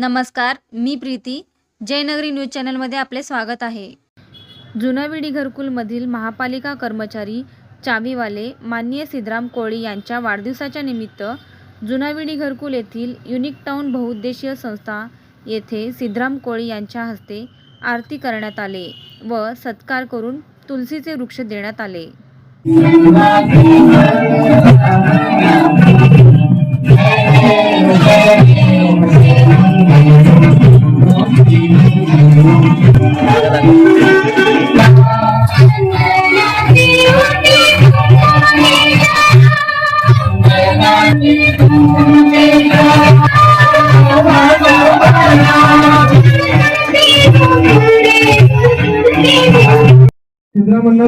नमस्कार मी प्रीती. जयनगरी न्यूज चॅनलमध्ये आपले स्वागत आहे. जुनाविडी घरकुलमधील महापालिका कर्मचारी चावीवाले माननीय सिद्धराम कोळी यांच्या वाढदिवसाच्या निमित्त जुनाविडी घरकुल येथील युनिक टाऊन बहुउद्देशीय संस्था येथे सिद्धराम कोळी यांच्या हस्ते आरती करण्यात आले व सत्कार करून तुलसीचे वृक्ष देण्यात आले.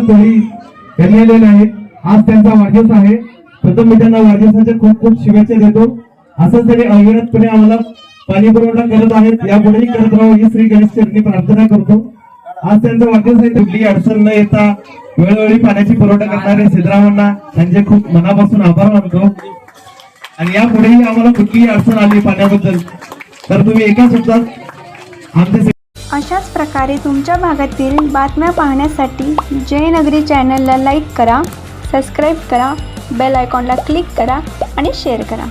कोळी आलेले आहेत आज त्यांचा वाढदिवस आहे. प्रथम मी त्यांना वाढदिवसाच्या खूप खूप शुभेच्छा देतो. असंच त्यांनी अविरतपणे आम्हाला पाणी पुरवठा करत आहेत. यापुढेही करत राहू ही श्री गणेश चरणी प्रार्थना करतो. आज त्यांचं वाढदिवस आहे कुठलीही अडचण न येता वेळोवेळी पाण्याची पुरवठा करणारे सिद्धरामांना त्यांचे खूप मनापासून आभार मानतो. आणि यापुढेही आम्हाला कुठलीही अडचण आली पाण्याबद्दल तर तुम्ही एका शब्दात आमचे अशाच प्रकारे तुमच्या भागातील बातम्या पाहण्यासाठी जयनगरी चॅनलला लाईक करा सबस्क्राईब करा बेल आयकॉनला क्लिक करा आणि शेअर करा.